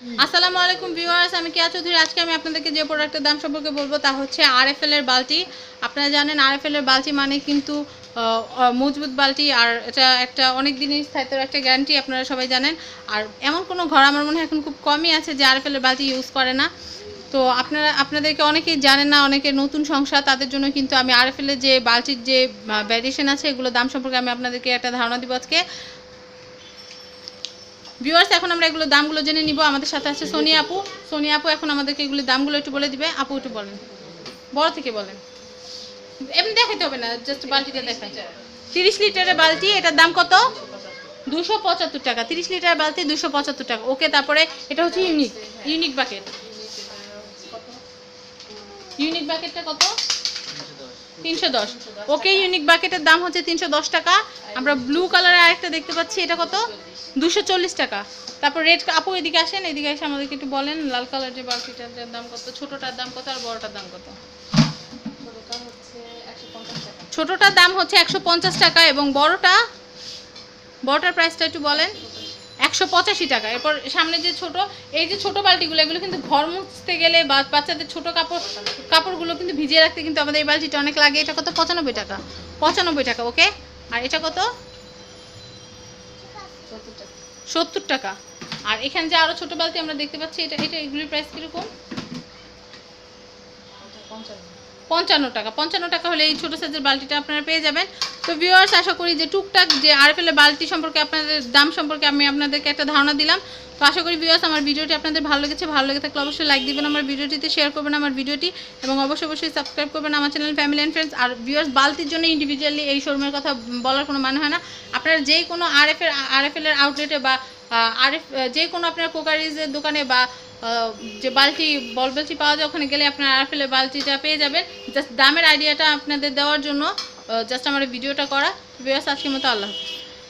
আসসালামু আলাইকুম ভিউয়ার্স, আমি কেয়া চৌধুরী। আজকে আমি আপনাদেরকে যে প্রোডাক্টের দাম সম্পর্কে বলব তা হচ্ছে আরএফএল এর বালতি। আপনারা জানেন আরএফএল এর বালতি মানে কিন্তু মজবুত বালতি, আর এটা একটা অনেক দিনের স্থায়িত্বের একটা গ্যারান্টি আপনারা সবাই জানেন। আর এমন কোনো ঘর আমার মনে হয় এখন খুব কমই আছে যে আরএফএল এর বালতি ইউজ করে না। তো আপনারা, আপনাদেরকে অনেকেই জানেন না অনেকে নতুন সংসার, তাদের জন্য কিন্তু আমি আরএফএল এর যে বালতির যে ভ্যারিয়েশন আছে এগুলো দাম সম্পর্কে আমি আপনাদেরকে একটা ধারণা দিব আজকে। ভিউয়ার্স এখন আমরা এগুলো দামগুলো জেনে নিব। আমাদের সাথে আছে সোনিয়া আপু। সোনিয়া আপু এখন আমাদেরকে এগুলো দামগুলো একটু বলে দিবে। আপু একটু বলেন। বড় থেকে বলেন। এমনি দেখাতে হবে না জাস্ট বালতিটা দেখাই। তিরিশ লিটারের বালতি, এটার দাম কত? দুশো পঁচাত্তর টাকা। তিরিশ লিটার বালতি, দুশো পঁচাত্তর টাকা। ওকে, তারপরে এটা হচ্ছে ইউনিক ইউনিক বাকেট ইউনিক বাকেটটা কত? তিনশো দশ। ওকে ইউনিক বাকেটের দাম হচ্ছে তিনশো দশ টাকা। আমরা ব্লু কালারের আরেকটা দেখতে পাচ্ছি, এটা কত? দুশো চল্লিশ টাকা। তারপর রেড আপু এদিকে আসেন, এদিকে এসে আমাদেরকে একটু বলেন, লাল কালার যে বালতিটার দাম কত, ছোটোটার দাম কত আর বড়টার দাম কত? ছোটোটার দাম হচ্ছে একশো পঞ্চাশ টাকা এবং বড়টা বড়টার প্রাইসটা একটু বলেন। একশো পঁচাশি টাকা। এরপর সামনে যে ছোট, এই যে ছোট বালতিগুলো, এগুলো কিন্তু ঘর মুছতে গেলে বা বাচ্চাদের ছোট কাপড়, কাপড়গুলো কিন্তু ভিজিয়ে রাখতে কিন্তু আমাদের এই বালতিটা অনেক লাগে। এটা কত? পঁচানব্বই টাকা। পঁচানব্বই টাকা, ওকে? আর এটা কত? সত্তর টাকা। আর এখানে যে আরও ছোট বালতি আমরা দেখতে পাচ্ছি, এটা এটা এগুলির প্রাইস কীরকম? পঞ্চান্ন টাকা। পঞ্চান্ন টাকা হলে এই ছোটো সাইজের বালতিটা আপনারা পেয়ে যাবেন। তো ভিউয়ার্স আশা করি যে টুকটাক যে আরএফএল বালতি সম্পর্কে আপনাদের, দাম সম্পর্কে আমি আপনাদেরকে একটা ধারণা দিলাম। তো আশা করি ভিউয়ার্স আমার ভিডিওটি আপনাদের ভালো লেগেছে। ভালো লেগে থাকলে অবশ্যই লাইক দিবেন আমার ভিডিওটিতে শেয়ার করবেন আমার ভিডিওটি, এবং অবশ্যই অবশ্যই সাবস্ক্রাইব করবেন আমার চ্যানেল ফ্যামিলি অ্যান্ড ফ্রেন্ডস আর ভিউয়ার্স বালতির জন্য ইন্ডিভিজুয়ালি এই শোরুমের কথা বলার কোনো মানে হয় না। আপনারা যেই কোনো আরএফ এর আরএফএল এর আউটলেটে বা আরএফ যে কোনো আপনার কোকারিজের দোকানে বা যে বালতি, বল বালতি পাওয়া যায়, ওখানে গেলে আপনার আরফেলের বালতিটা পেয়ে যাবেন। জাস্ট দামের আইডিয়াটা আপনাদের দেওয়ার জন্য জাস্ট আমার ভিডিওটা করা। বেশ আজকের মতো আল্লাহ